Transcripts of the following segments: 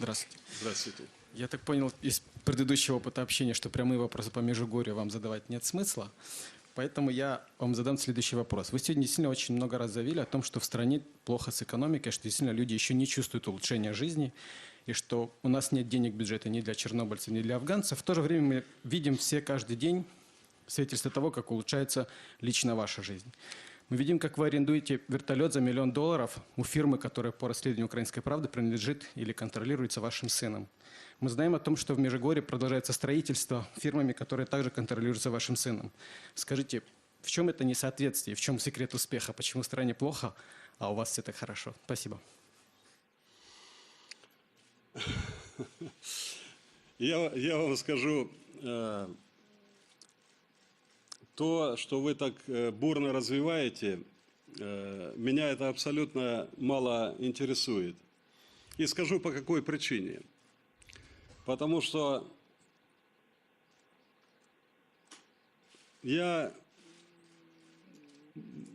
Здравствуйте. Здравствуйте. Я так понял из предыдущего опыта общения, что прямые вопросы по Межигорью вам задавать нет смысла. Поэтому я вам задам следующий вопрос. Вы сегодня действительно очень много раз заявили о том, что в стране плохо с экономикой, что действительно люди еще не чувствуют улучшения жизни, и что у нас нет денег бюджета ни для чернобыльцев, ни для афганцев. В то же время мы видим все каждый день свидетельство того, как улучшается лично ваша жизнь. Мы видим, как вы арендуете вертолет за миллион долларов у фирмы, которая по расследованию «Украинской правды» принадлежит или контролируется вашим сыном. Мы знаем о том, что в Межигорье продолжается строительство фирмами, которые также контролируются вашим сыном. Скажите, в чем это несоответствие, в чем секрет успеха, почему в стране плохо, а у вас все так хорошо? Спасибо. Я, я вам скажу, э, то, что вы так э, бурно развиваете, э, меня это абсолютно мало интересует. И скажу по какой причине. Потому что я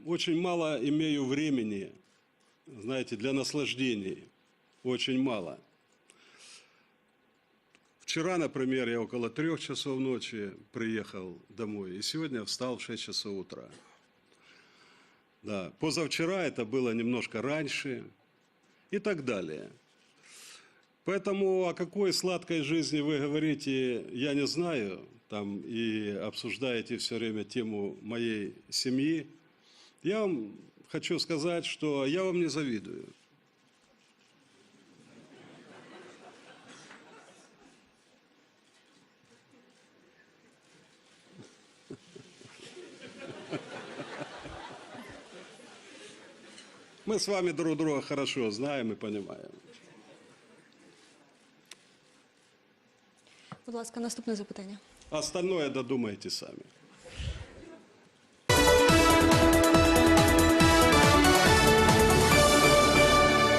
очень мало имею времени, знаете, для наслаждений. Очень мало. Вчера, например, я около трех часов ночи приехал домой, и сегодня встал в 6 часов утра. Да, позавчера это было немножко раньше и так далее. Поэтому о какой сладкой жизни вы говорите, я не знаю, там и обсуждаете все время тему моей семьи. Я вам хочу сказать, что я вам не завидую. Мы с вами друг друга хорошо знаем и понимаем. Будь ласка, наступне запитання. Остальное додумайте сами.